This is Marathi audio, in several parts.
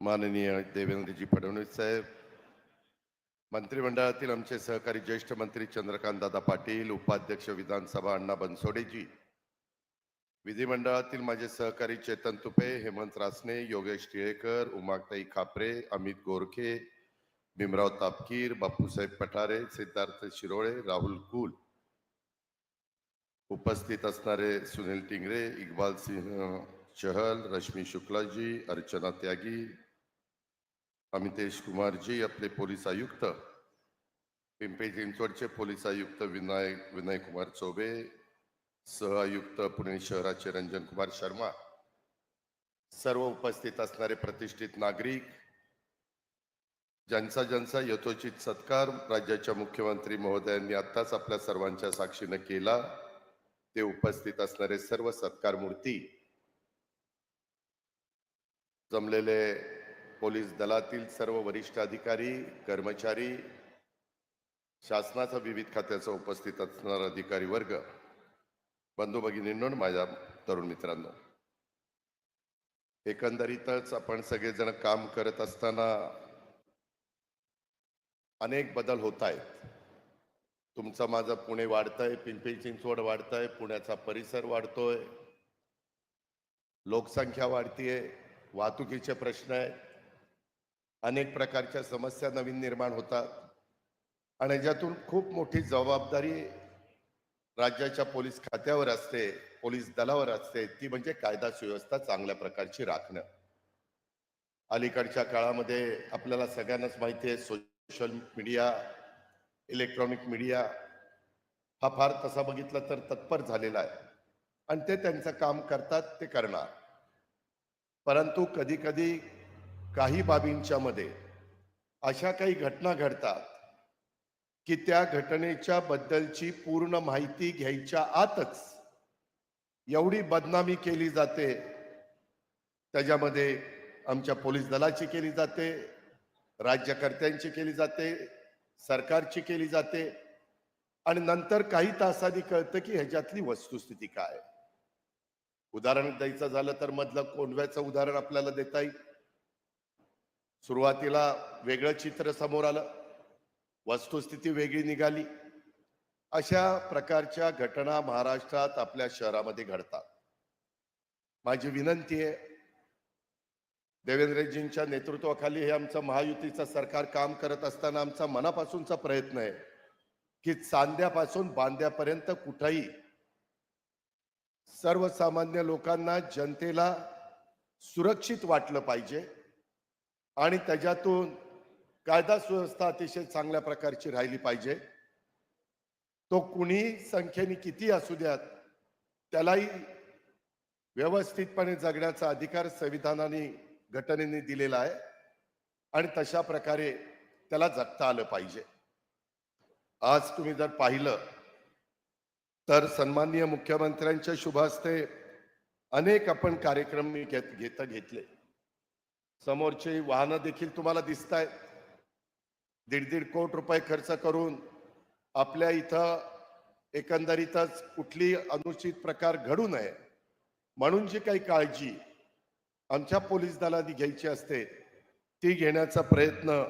माननीय देवेंद्रजी फडणवीस साहेब मंत्रिमंडळातील आमचे सहकारी ज्येष्ठ मंत्री चंद्रकांत दादा पाटील उपाध्यक्ष विधानसभा अण्णा बनसोडेजी विधिमंडळातील माझे सहकारी चेतन तुपे हेमंत रासने योगेश टिळेकर उमाताई खापरे अमित गोरखे भीमराव तापकीर बापूसाहेब पठारे सिद्धार्थ शिरोळे राहुल कुल उपस्थित असणारे सुनील टिंगरे इक्बाल सिंह चहल रश्मी शुक्लाजी अर्चना त्यागी अमितेश कुमारजी आपले पोलीस आयुक्त पिंपरी चिंचवडचे पोलीस आयुक्त विनायक विनय कुमार चौबे सह आयुक्त पुणे शहराचे रंजन कुमार शर्मा सर्व उपस्थित असणारे प्रतिष्ठित नागरिक ज्यांचा ज्यांचा यथोचित सत्कार राज्याच्या मुख्यमंत्री महोदयांनी आत्ताच आपल्या सर्वांच्या साक्षीनं केला ते उपस्थित असणारे सर्व सत्कार मूर्ती जमलेले पोलीस दलातील सर्व वरिष्ठ अधिकारी कर्मचारी शासनाचा विविध खात्याचा उपस्थित असणारा अधिकारी वर्ग बंधू भगिनींनो माझ्या तरुण मित्रांनो. एकंदरीतच आपण सगळेजण काम करत असताना अनेक बदल होत आहेत. तुमचा माझा पुणे वाढतंय पिंपरी चिंचवड वाढतंय पुण्याचा परिसर वाढतोय. लोकसंख्या वाढतीये वाहतुकीचे प्रश्न आहेत. अनेक प्रकारच्या समस्या नवीन निर्माण होतात. आणि याच्यातून खूप मोठी जबाबदारी राज्याच्या पोलीस खात्यावर असते पोलीस दलावर असते. ती म्हणजे कायदा सुव्यवस्था चांगल्या प्रकारची राखणं. अलीकडच्या काळामध्ये आपल्याला सगळ्यांनाच माहिती आहे सोशल मीडिया इलेक्ट्रॉनिक मीडिया हा फार तसा बघितलं तर तत्पर झालेला आहे. आणि ते त्यांचं काम करतात ते करणार. परंतु कधी कधी काही बाबींच्या मध्ये अशा काही घटना घडतात की त्या घटनेच्या बद्दलची पूर्ण माहिती घ्यायच्या आतच एवढी बदनामी केली जाते. त्याच्यामध्ये आमच्या पोलीस दलाची केली जाते राज्यकर्त्यांची केली जाते सरकारची केली जाते आणि नंतर काही तासांनी कळतं की ह्याच्यातली वस्तुस्थिती काय उदाहरण द्यायचं झालं तर मधलं कोंडव्याचं उदाहरण आपल्याला देता येईल. सुरुवातीला वेगळं चित्र समोर आलं. वस्तुस्थिती वेगळी निघाली. अशा प्रकारच्या घटना महाराष्ट्रात आपल्या शहरामध्ये घडतात. माझी विनंती आहे देवेंद्रजींच्या नेतृत्वाखाली हे आमचं महायुतीचं सरकार काम करत असताना आमचा मनापासूनचा प्रयत्न आहे की चांद्यापासून बांद्यापर्यंत कुठंही सर्वसामान्य लोकांना जनतेला सुरक्षित वाटलं पाहिजे. आणि त्याच्यातून कायदा सुव्यवस्था अतिशय चांगल्या प्रकारची राहिली पाहिजे. तो कुणी संख्येने किती असू द्यात त्यालाही व्यवस्थितपणे जगण्याचा अधिकार संविधानाने घटनेने दिलेला आहे आणि तशा प्रकारे त्याला जगता आलं पाहिजे. आज तुम्ही जर पाहिलं तर सन्माननीय मुख्यमंत्र्यांच्या शुभ हस्ते अनेक आपण कार्यक्रम मी घेत घेत घेतले. समोरचे वाहनं देखील तुम्हाला दिसत आहेत दीड दीड कोट रुपये खर्च करून आपल्या इथं एकंदरीतच कुठली अनुचित प्रकार घडू नये म्हणून जी काही काळजी आमच्या पोलीस दलाने घ्यायची असते ती घेण्याचा प्रयत्न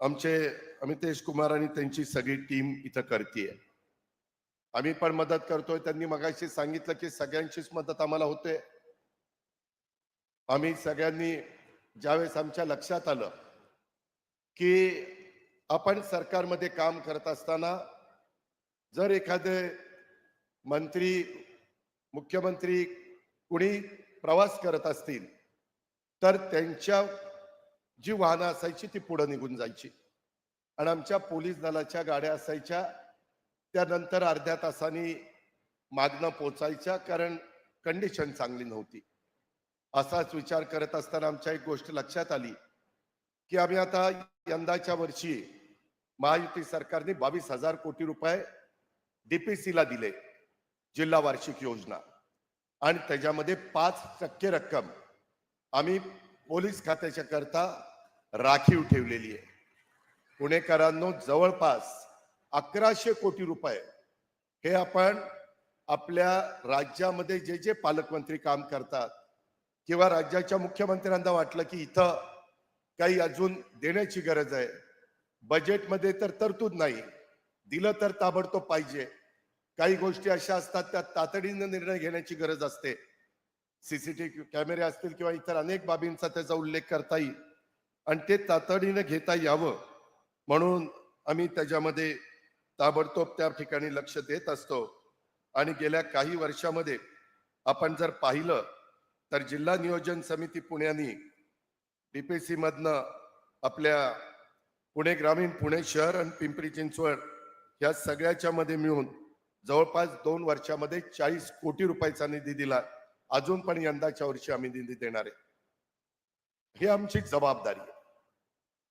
आमचे अमितेश कुमार आणि त्यांची सगळी टीम इथं करते आम्ही पण मदत करतोय. त्यांनी मगाशी सांगितलं की सगळ्यांचीच मदत आम्हाला होते. आम्ही सगळ्यांनी ज्यावेळेस आमच्या लक्षात आलं की आपण सरकारमध्ये काम करत असताना जर एखादे मंत्री मुख्यमंत्री कुणी प्रवास करत असतील तर त्यांच्या जी वाहनं असायची ती पुढं निघून जायची. आणि आमच्या पोलीस दलाच्या गाड्या असायच्या त्यानंतर अर्ध्या तासाने मागणं पोचायच्या कारण कंडिशन चांगली नव्हती. असाच विचार करत असताना आमच्या एक गोष्ट लक्षात आली की आम्ही आता यंदाच्या वर्षी महायुती सरकारने बावीस हजार कोटी रुपये डीपीसीला दिले जिल्हा वार्षिक योजना. आणि त्याच्यामध्ये पाच टक्के रक्कम आम्ही पोलीस खात्याच्या करता राखीव ठेवलेली आहे. पुणेकरांनो जवळपास अकराशे कोटी रुपये हे आपण आपल्या राज्यामध्ये जे जे पालकमंत्री काम करतात किंवा राज्याच्या मुख्यमंत्र्यांना वाटलं की इथं काही अजून देण्याची गरज आहे. बजेटमध्ये तर तरतूद नाही. दिलं तर ताबडतोब पाहिजे. काही गोष्टी अशा असतात त्या तातडीनं निर्णय घेण्याची गरज असते. सीसीटीव्ही कॅमेरे असतील किंवा इतर अनेक बाबींचा त्याचा उल्लेख करता येईल आणि ते तातडीनं घेता यावं म्हणून आम्ही त्याच्यामध्ये ताबडतोब त्या ठिकाणी लक्ष देत असतो. आणि गेल्या काही वर्षामध्ये आपण जर पाहिलं तर जिल्हा नियोजन समिती पुण्याने डीपीसी मधनं आपल्या पुणे ग्रामीण पुणे शहर आणि पिंपरी चिंचवड या सगळ्याच्या मध्ये मिळून जवळपास दोन वर्षामध्ये चाळीस कोटी रुपयाचा निधी दिला. अजून पण यंदाच्या वर्षी आम्ही निधी देणार आहे. ही आमची जबाबदारी आहे.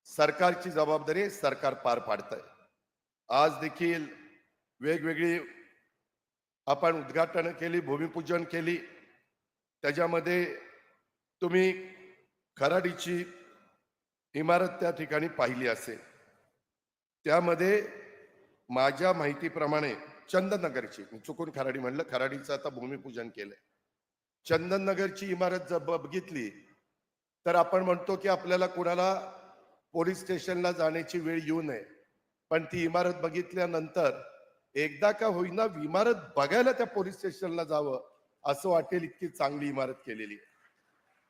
सरकारची जबाबदारी सरकार पार पाडत आज देखील वेगवेगळी आपण उद्घाटन केली भूमिपूजन केली त्याच्यामध्ये तुम्ही खराडीची इमारत त्या ठिकाणी पाहिली असेल. त्यामध्ये माझ्या माहितीप्रमाणे चंदननगरची मी चुकून खराडी म्हणलं खराडीचं आता भूमिपूजन केलंय. चंदननगरची इमारत जर बघितली तर आपण म्हणतो की आपल्याला कुणाला पोलीस स्टेशनला जाण्याची वेळ येऊ नये. पण ती इमारत बघितल्यानंतर एकदा का होईना इमारत बघायला त्या पोलीस स्टेशनला जावं असं वाटेल इतकी चांगली इमारत केलेली. आहे.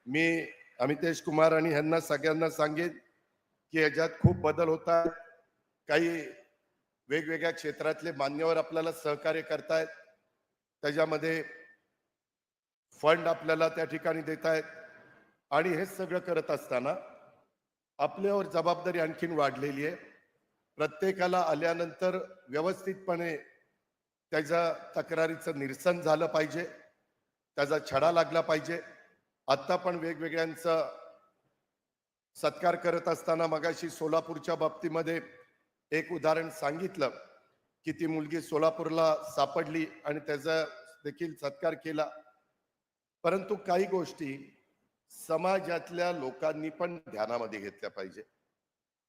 मी अमितेश कुमार आणि ह्यांना सगळ्यांना सांगेन की याच्यात खूप बदल होतात. काही वेगवेगळ्या क्षेत्रातले मान्यवर आपल्याला सहकार्य करतायत. त्याच्यामध्ये फंड आपल्याला त्या ठिकाणी देत आहेत आणि हे सगळं करत असताना आपल्यावर जबाबदारी आणखीन वाढलेली आहे. प्रत्येकाला आल्यानंतर व्यवस्थितपणे त्याच्या तक्रारीचं निरसन झालं पाहिजे. त्याचा छडा लागला पाहिजे. आता पण वेगवेगळ्यांचा सत्कार करत असताना मगाशी सोलापूरच्या बाबतीमध्ये एक उदाहरण सांगितलं की ती मुलगी सोलापूरला सापडली आणि त्याचा देखील सत्कार केला. परंतु काही गोष्टी समाजातल्या लोकांनी पण ध्यानामध्ये घेतल्या पाहिजे.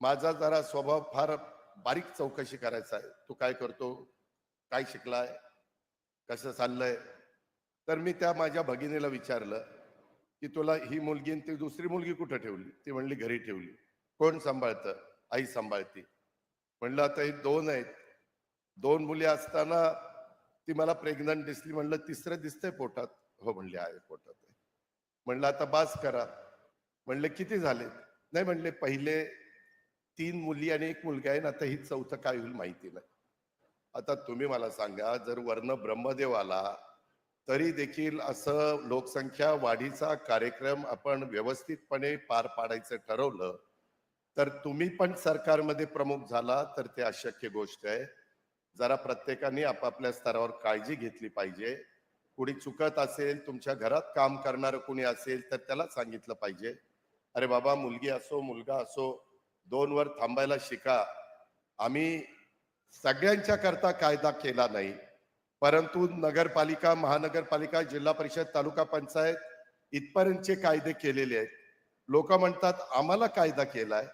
माझा जरा स्वभाव फार बारीक चौकशी करायचा आहे. तू काय करतो? काय शिकलाय? कसं चाललंय? तर मी त्या माझ्या भगिनीला विचारलं की तुला ही मुलगी ती दुसरी मुलगी कुठं ठेवली? ती म्हणली घरी ठेवली. कोण सांभाळतं? आई सांभाळती. म्हणलं आता हे दोन आहेत. दोन मुली असताना ती मला प्रेग्नंट दिसली. म्हणलं तिसरं दिसतंय पोटात. हो म्हणले आहे पोटात आहे. म्हणलं आता बास करा. म्हणलं किती झाले? नाही म्हणले पहिले तीन मुली आणि एक मुलगा आहे ना आता ही चौथं काय होईल माहिती नाही. आता तुम्ही मला सांगा जर वर्ण ब्रह्मदेव आला तरी देखील असं लोकसंख्या वाढीचा कार्यक्रम आपण व्यवस्थितपणे पार पाडायचं ठरवलं तर तुम्ही पण सरकारमध्ये प्रमुख झाला तर ते अशक्य गोष्ट आहे. जरा प्रत्येकाने आपापल्या स्तरावर काळजी घेतली पाहिजे. कुणी चुकत असेल तुमच्या घरात काम करणारं कुणी असेल तर त्याला सांगितलं पाहिजे. अरे बाबा मुलगी असो मुलगा असो दोन वर थांबायला शिका. आम्ही सगळ्यांच्या करता कायदा केला नाही. परंतु नगरपालिका महानगरपालिका जिल्हा परिषद तालुका पंचायत इथपर्यंतचे कायदे केलेले आहेत. लोक म्हणतात आम्हाला कायदा केलाय.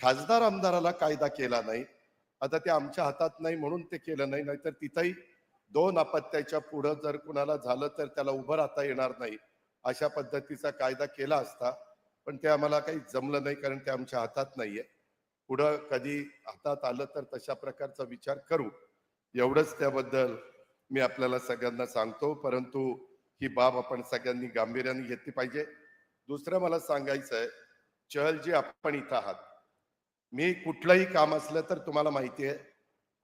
खासदार आमदाराला कायदा केला नाही. आता ते आमच्या हातात नाही म्हणून ते केलं नाही. नाहीतर तिथंही दोन अपत्याच्या पुढं जर कुणाला झालं तर त्याला उभं राहता येणार नाही. अशा पद्धतीचा कायदा केला असता पण ते आम्हाला काही जमलं नाही कारण ते आमच्या हातात नाहीये. पुढं कधी हातात आलं तर तशा प्रकारचा विचार करू. एवढंच त्याबद्दल मी आपल्याला सगळ्यांना सांगतो परंतु ही बाब आपण सगळ्यांनी गांभीर्याने घेतली पाहिजे. दुसरं मला सांगायचं आहे चहल जी आपण इथं आहात. मी कुठलंही काम असलं तर तुम्हाला माहिती आहे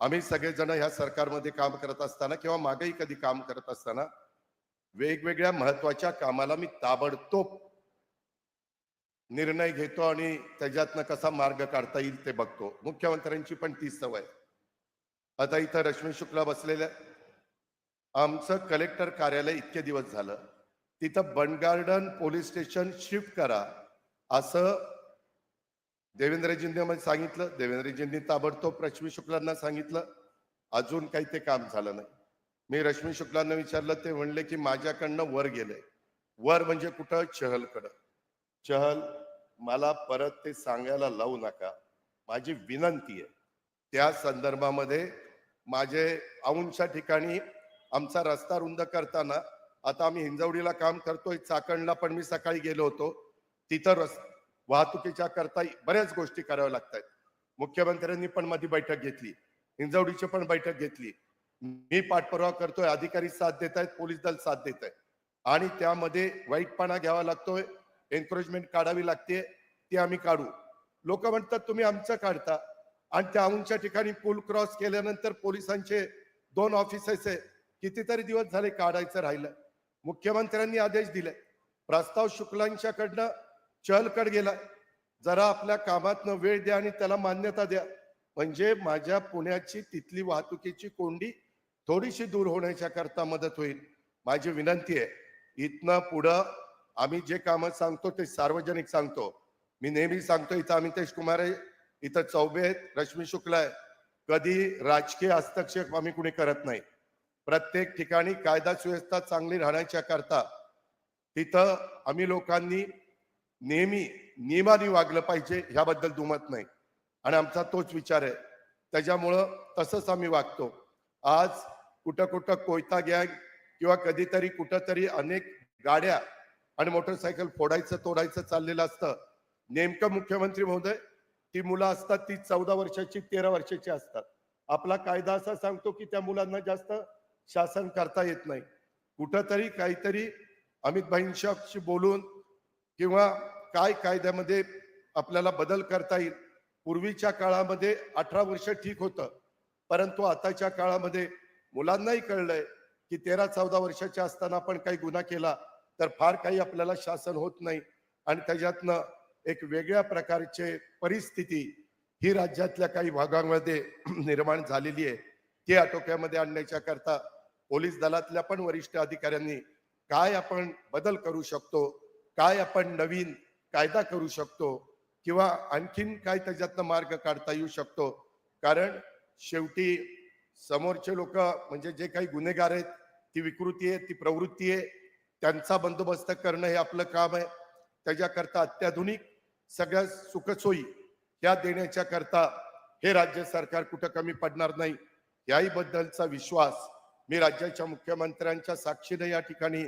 आम्ही सगळेजण ह्या सरकारमध्ये काम करत असताना किंवा मागेही कधी काम करत असताना वेगवेगळ्या महत्त्वाच्या कामाला मी ताबडतोब निर्णय घेतो आणि त्याच्यातनं कसा मार्ग काढता येईल ते बघतो. मुख्यमंत्र्यांची पण तीच सवय. आता इथं रश्मी शुक्ला बसलेल्या आमचं कलेक्टर कार्यालय इतके दिवस झालं. तिथं bund garden police station shift करा असं देवेंद्रजींनी मला सांगितलं. देवेंद्रजींनी ताबडतोब रश्मी शुक्लांना सांगितलं. अजून काही ते काम झालं नाही. मी रश्मी शुक्लांना विचारलं ते म्हणले की माझ्याकडनं वर गेलंय वर म्हणजे कुठं? चहलकडं. चहल मला परत ते सांगायला लावू नका. माझी विनंती आहे. त्या संदर्भामध्ये माझे औंधच्या ठिकाणी आमचा रस्ता रुंद करताना आता आम्ही हिंजवडीला काम करतोय चाकणला पण मी सकाळी गेलो होतो. तिथं रस वाहतुकीच्या करता बऱ्याच गोष्टी कराव्या लागतात मुख्यमंत्र्यांनी पण मध्ये बैठक घेतली. हिंजवडीची पण बैठक घेतली. मी पाठपुरावा करतोय अधिकारी साथ देत आहेत पोलीस दल साथ देत आहे आणि त्यामध्ये वाईटपणा घ्यावा लागतोय एन्करेजमेंट काढावी लागते ती आम्ही काढू. लोक म्हणतात तुम्ही आमचं काढता. आणि त्या ठिकाणी पूल क्रॉस केल्यानंतर पोलिसांचे दोन ऑफिसेस आहे कितीतरी दिवस झाले काढायचं राहिलं. मुख्यमंत्र्यांनी आदेश दिले. प्रस्ताव शुक्लांच्याकडनं चहलकड गेला. जरा आपल्या कामातनं वेळ द्या आणि त्याला मान्यता द्या. म्हणजे माझ्या पुण्याची तिथली वाहतुकीची कोंडी थोडीशी दूर होण्याच्या करता मदत होईल. माझी विनंती आहे इथनं पुढं आम्ही जे कामं सांगतो ते सार्वजनिक सांगतो. मी नेहमी सांगतो इथं अमितेश कुमार आहे इथं चौबे आहेत रश्मी शुक्ला आहे. कधी राजकीय हस्तक्षेप आम्ही कुणी करत नाही. प्रत्येक ठिकाणी कायदा सुव्यवस्था चांगली राहण्याच्या करता तिथं आम्ही लोकांनी नेहमी नियमाने वागलं पाहिजे ह्याबद्दल दुमत नाही. आणि आमचा तोच विचार आहे. त्याच्यामुळं तसंच आम्ही वागतो. आज कुठं कुठं कोयता गँग किंवा कधीतरी कुठंतरी अनेक गाड्या आणि मोटरसायकल फोडायचं तोडायचं चाललेलं असतं. नेमकं मुख्यमंत्री महोदय ती मुलं असतात ती चौदा वर्षाची तेरा वर्षाची असतात. आपला कायदा असा सांगतो की त्या मुलांना जास्त शासन करता येत नाही. कुठंतरी काहीतरी अमित भाईंशी बोलून किंवा काय कायद्यामध्ये आपल्याला बदल करता येईल पूर्वीच्या काळामध्ये अठरा वर्ष ठीक होतं. परंतु आताच्या काळामध्ये मुलांनाही कळलंय की तेरा चौदा वर्षाच्या असताना आपण काही गुन्हा केला तर फार काही आपल्याला शासन होत नाही. आणि त्याच्यातनं एक वेगळ्या प्रकारचे परिस्थिती ही राज्यातल्या काही भागांमध्ये निर्माण झालेली आहे. ती आटोक्यामध्ये आणण्याच्या करता पोलीस दलातल्या पण वरिष्ठ अधिकाऱ्यांनी काय आपण बदल करू शकतो काय आपण नवीन कायदा करू शकतो किंवा आणखीन काय त्याच्यातनं मार्ग काढता येऊ शकतो? कारण शेवटी समोरचे लोक म्हणजे जे काही गुन्हेगार आहेत ती विकृती आहे ती प्रवृत्ती आहे त्यांचा बंदोबस्त करणं हे आपलं काम आहे. त्याच्याकरता अत्याधुनिक सगळ्या सुखसोयी ह्या देण्याच्या करता हे राज्य सरकार कुठं कमी पडणार नाही याही बद्दलचा विश्वास मी राज्याच्या मुख्यमंत्र्यांच्या साक्षीने या ठिकाणी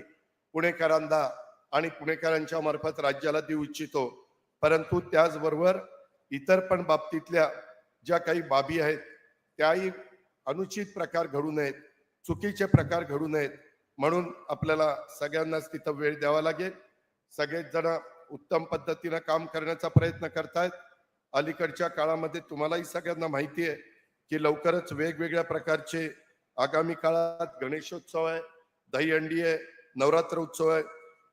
पुणेकरांना आणि पुणेकरांच्या मार्फत राज्याला देऊ इच्छितो. परंतु त्याचबरोबर इतर पण बाबतीतल्या ज्या काही बाबी आहेत त्याही अनुचित प्रकार घडू नयेत चुकीचे प्रकार घडू नयेत म्हणून आपल्याला सगळ्यांनाच तिथं वेळ द्यावा लागेल. सगळेच जण उत्तम पद्धतीनं काम करण्याचा प्रयत्न करतायत. अलीकडच्या काळामध्ये तुम्हालाही सगळ्यांना माहिती आहे की लवकरच वेगवेगळ्या प्रकारचे आगामी काळात गणेशोत्सव आहे दहीहंडी आहे नवरात्र उत्सव आहे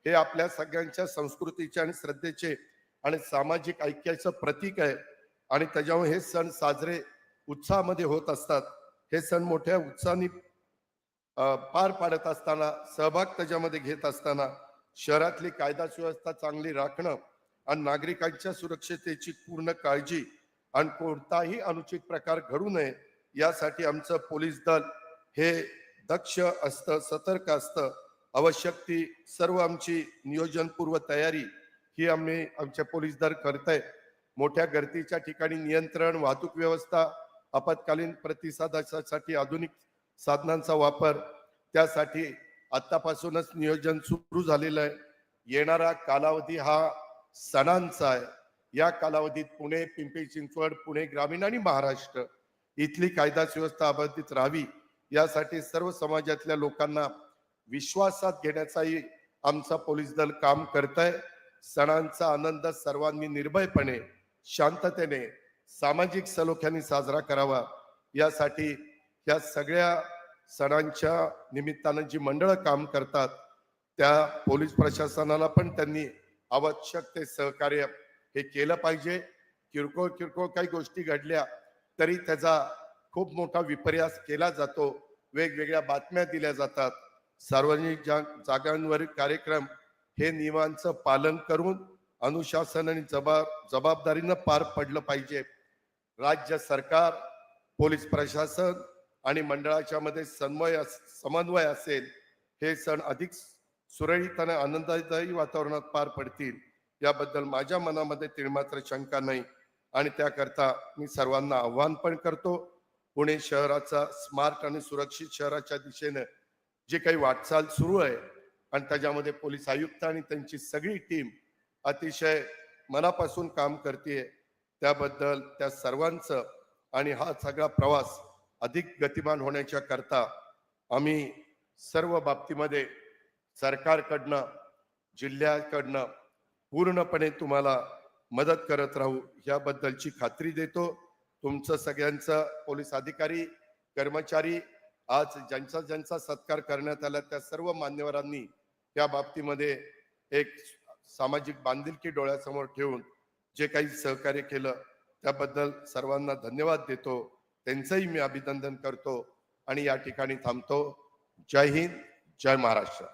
हे आपल्या सगळ्यांच्या संस्कृतीचे आणि श्रद्धेचे आणि सामाजिक ऐक्याचं प्रतीक आहे. आणि त्याच्यामुळे हे सण साजरे उत्साहामध्ये होत असतात. हे सण मोठ्या उत्साहाने पार पाडत असताना सहभाग त्याच्यामध्ये घेत असताना शहरातली कायदा सुव्यवस्था चांगली राखणं आणि नागरिकांच्या सुरक्षतेची पूर्ण काळजी आणि कोणताही अनुचित प्रकार घडू नये यासाठी आमचं पोलीस दल हे दक्ष असतं सतर्क असतं आवश्यक ती सर्व आमची नियोजनपूर्व तयारी ही आम्ही आमच्या पोलीस दल करत आहे मोठ्या गर्दीच्या ठिकाणी नियंत्रण वाहतूक व्यवस्था आपत्कालीन प्रतिसादासाठी आधुनिक साधनांचा वापर त्यासाठी आत्तापासूनच नियोजन सुरू झालेलं आहे. येणारा कालावधी हा सणांचा आहे. या कालावधीत पुणे पिंपरी चिंचवड पुणे ग्रामीण आणि महाराष्ट्र इथली कायदा सुव्यवस्था अबाधित राहावी. यासाठी सर्व समाजातल्या लोकांना विश्वासात घेण्याचाही आमचा पोलीस दल काम करत आहे सणांचा आनंद सर्वांनी निर्भयपणे शांततेने सामाजिक सलोख्याने साजरा करावा. यासाठी या सगळ्या सणांच्या निमित्तानं जी मंडळं काम करतात त्या पोलीस प्रशासनाला पण त्यांनी आवश्यक ते सहकार्य हे केलं पाहिजे. किरकोळ किरकोळ काही गोष्टी घडल्या तरी त्याचा खूप मोठा विपर्यास केला जातो. वेगवेगळ्या बातम्या दिल्या जातात. सार्वजनिक जागांवर जागांवरील कार्यक्रम हे नियमांचं पालन करून अनुशासन आणि जबाब जबाबदारीनं पार पडलं पाहिजे. राज्य सरकार पोलीस प्रशासन आणि मंडळाच्या मध्ये समन्वय अस- समन्वय असेल हे सण अधिक सुरळीत आणि आनंददायी वातावरणात पार पडतील. याबद्दल माझ्या मनामध्ये तिळमात्र शंका नाही. आणि त्याकरता मी सर्वांना आव्हान पण करतो. पुणे शहराचा स्मार्ट आणि सुरक्षित शहराच्या दिशेनं जे काही वाटचाल सुरू आहे आणि त्याच्यामध्ये पोलीस आयुक्त आणि त्यांची सगळी टीम अतिशय मनापासून काम करते त्याबद्दल त्या सर्वांचं आणि हा सगळा प्रवास अधिक गतिमान होण्याच्या करता आम्ही सर्व बाबतीमध्ये सरकारकडनं जिल्ह्याकडनं पूर्णपणे तुम्हाला मदत करत राहू याबद्दलची खात्री देतो. तुमचं सगळ्यांचं पोलीस अधिकारी कर्मचारी आज ज्यांचा ज्यांचा सत्कार करण्यात आला त्या सर्व मान्यवरांनी या बाबतीमध्ये एक सामाजिक बांधिलकी डोळ्यासमोर ठेवून जे काही सहकार्य केलं त्याबद्दल सर्वांना धन्यवाद देतो. त्यांचंही मी अभिनंदन करतो आणि या ठिकाणी थांबतो. जय हिंद जय महाराष्ट्र.